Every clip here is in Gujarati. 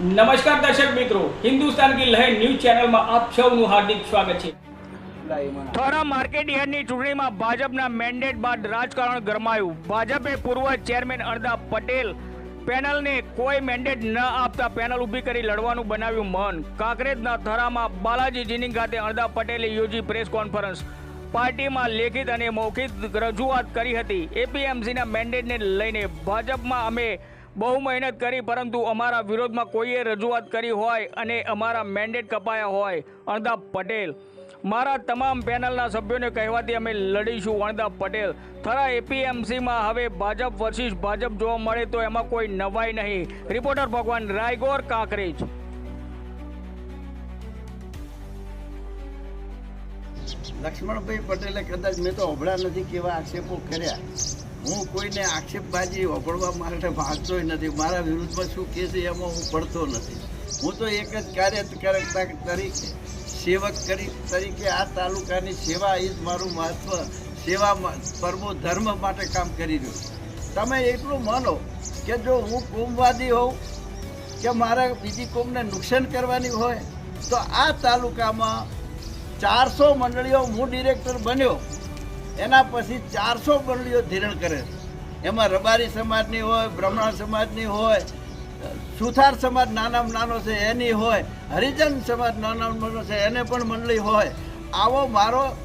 નમસ્કાર દર્શક મિત્રો. હિન્દુસ્તાન કી લહેર ન્યૂઝ ચેનલમાં આપ સૌનું હાર્દિક સ્વાગત છે. થોરા માર્કેટ યાર્ડની ચૂંટણીમાં ભાજપના મેન્ડેટ બાદ રાજકારણ ગરમાયું. ભાજપે પૂર્વ ચેરમેન અર્ધા પટેલ પેનલને કોઈ મેન્ડેટ ન આપતા પેનલ ઊભી કરી લડવાનું બનાવ્યું મન. કાંકરેજના થરામાં બાલાજી જીનિંગ ખાતે અર્ધા પટેલે યોજી પ્રેસ કોન્ફરન્સ પાર્ટીમાં લેખિત અને મૌખિક રજૂઆત કરી હતી. એપીએમસીના મેન્ડેટને લઈને ભાજપમાં અમે બહુ મહેનત કરી, પરંતુ અમારા વિરોધમાં કોઈએ રજૂઆત કરી હોય અને અમારા મેન્ડેટ કપાયા હોય અણદાબ પટેલ. મારા તમામ પેનલના સભ્યોને કહેવાથી અમે લડીશું અણદાબ પટેલ. થરા એપીએમસીમાં હવે ભાજપ વર્સિસ ભાજપ જોવા મળે તો એમાં કોઈ નવાઈ નહીં. રિપોર્ટર ભગવાન રાયગોર કાંકરેજ. લક્ષ્મણભાઈ પટેલે કદાચ મેં તો અભળા નથી કેવા આક્ષેપો કર્યા. હું કોઈને આક્ષેપબાજી અભળવા માટે માગતો નથી. મારા વિરુદ્ધમાં શું કહે છે એમાં હું પડતો નથી. હું તો એક જ કાર્યકર્તા તરીકે, સેવક કરી તરીકે આ તાલુકાની સેવા એ જ મારું મહત્વ, સેવા પરમો ધર્મ માટે કામ કરી રહ્યો તમે એટલું માનો કે જો હું કોમવાદી હોઉં, કે મારે બીજી કોમને નુકસાન કરવાની હોય, તો આ તાલુકામાં ચારસો મંડળીઓ હું ડિરેક્ટર બન્યો. એના પછી ચારસો મંડળીઓ ધિરણ કરે છે. એમાં રબારી સમાજની હોય, બ્રાહ્મણ સમાજની હોય, સુથાર સમાજ નાનામાં નાનો છે, એની હોય, હરિજન સમાજ નાનામાં નાનો છે, એને પણ મંડળી હોય. આવો મારો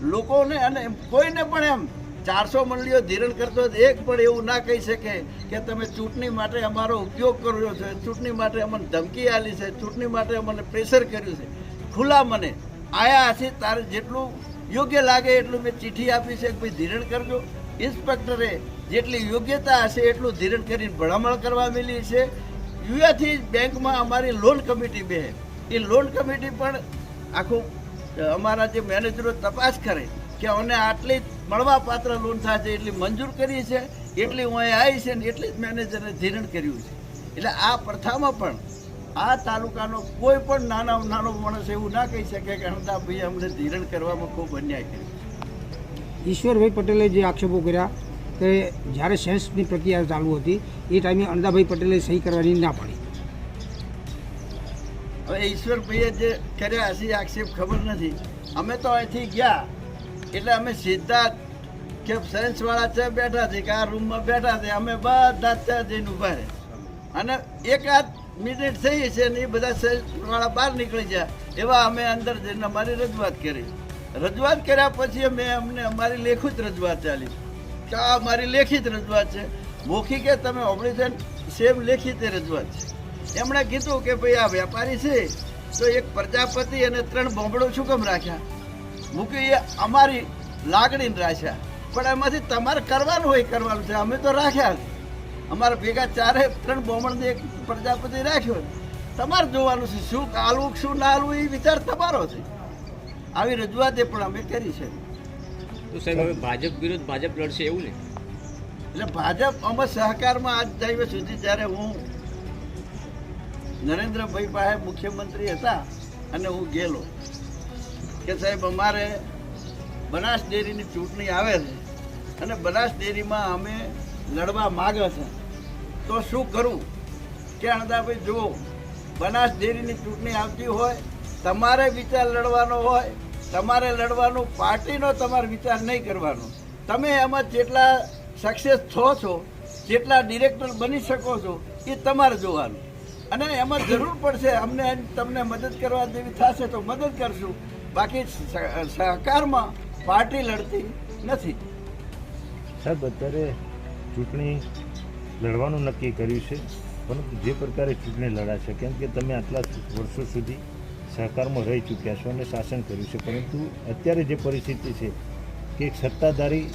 લોકોને અને કોઈને પણ એમ ચારસો મંડળીઓ ધિરણ કરતો એક પણ એવું ના કહી શકે કે તમે ચૂંટણી માટે અમારો ઉપયોગ કર્યો છે, ચૂંટણી માટે અમને ધમકી આપી છે, ચૂંટણી માટે અમને પ્રેશર કર્યું છે. ખુલ્લા મને, આયા છે તારે જેટલું યોગ્ય લાગે એટલું મેં ચિઠ્ઠી આપી છે કે ભાઈ ધીરણ કરજો. ઇન્સ્પેક્ટરે જેટલી યોગ્યતા હશે એટલું ધીરણ કરીને ભલામણ કરવા મેલી છે. યુએથી બેંકમાં અમારી લોન કમિટી બે. એ લોન કમિટી પણ આખું અમારા જે મેનેજરો તપાસ કરે કે અમને આટલી મળવા પાત્ર લોન થાય છે એટલી મંજૂર કરી છે, એટલી હું અહીં આવી છે ને એટલી જ મેનેજરે ધીરણ કર્યું છે. એટલે આ પ્રથામાં પણ આ તાલુકાનો કોઈ પણ નાના નાનો માણસ એવું ના કહી શકે કે અણદાભાઈ અમને ધિરણ કરવામાં ખૂબ અન્યાય કર્યો. ઈશ્વરભાઈ પટેલે જે આક્ષેપો કર્યા કે જ્યારે સેન્સની પ્રક્રિયા ચાલુ હતી એ ટાઈમે અણદાભાઈ પટેલે સહી કરવાની ના પાડી. હવે ઈશ્વરભાઈએ જે કર્યા હશે આક્ષેપ ખબર નથી. અમે તો અહીંથી ગયા એટલે અમે સીધા કે સાયન્સવાળા છે બેઠા છે કે આ રૂમમાં બેઠા છે અમે બધા ત્યાં જઈને ઊભા રહે અને એકાદ મિનિટ થઈ છે ને એ બધા સાયન્સવાળા બહાર નીકળી ગયા. એવા અમે અંદર જઈને અમારી રજૂઆત કરી. રજૂઆત કર્યા પછી અમે અમને અમારી લેખિત રજૂઆત ચાલી. કે આ અમારી લેખિત રજૂઆત છે. મૌખિકે તમે ઓગણીસ સેમ લેખિત રજૂઆત છે. એમણે કીધું કે ભાઈ આ વેપારી છે, તો એક પ્રજાપતિ અને ત્રણ બોંબડો શું કેમ રાખ્યા. મૂકી એ અમારી લાગણીને રાખ્યા. પણ એમાંથી તમારે કરવાનું હોય, કરવાનું છે. અમે તો રાખ્યા. અમારા ભેગા ચારે ત્રણ બોમણને એક પ્રજાપતિ રાખ્યો. તમારે જોવાનું છે શું કાલવું શું ના આલવું એ વિચાર તમારો છે. આવી રજૂઆતે પણ અમે કરી છે. તો સાહેબ હવે ભાજપ વિરુદ્ધ ભાજપ લડશે એવું ને? એટલે ભાજપ અમે સહકારમાં આજ દિવસ સુધી જ્યારે હું નરેન્દ્રભાઈ પાસે મુખ્યમંત્રી હતા અને હું ગયેલો કે સાહેબ અમારે બનાસ ડેરીની ચૂંટણી આવે છે અને બનાસ ડેરીમાં અમે લડવા માગે છે. તો શું કરવું કે અણદાભાઈ જુઓ, બનાસ ડેરીની ચૂંટણી આવતી હોય, તમારે વિચાર લડવાનો હોય, તમારે લડવાનું, પાર્ટીનો તમારે વિચાર નહીં કરવાનો. તમે એમાં જેટલા સક્સેસ થો છો, જેટલા ડિરેક્ટર બની શકો છો, એ તમારે જોવાનું. અને એમાં જરૂર પડશે અમને તમને મદદ કરવા જેવી થશે તો મદદ કરશું. બાકી સહકારમાં પાર્ટી લડતી નથી. સાહેબ, અત્યારે ચૂંટણી લડવાનું નક્કી કર્યું છે. પરંતુ જે પ્રકારે ચૂંટણી લડાશે કેમ કે તમે આટલા વર્ષો સુધી સહકારમાં રહી ચૂક્યા છો અને શાસન કર્યું છે. પરંતુ અત્યારે જે પરિસ્થિતિ છે કે સત્તાધારી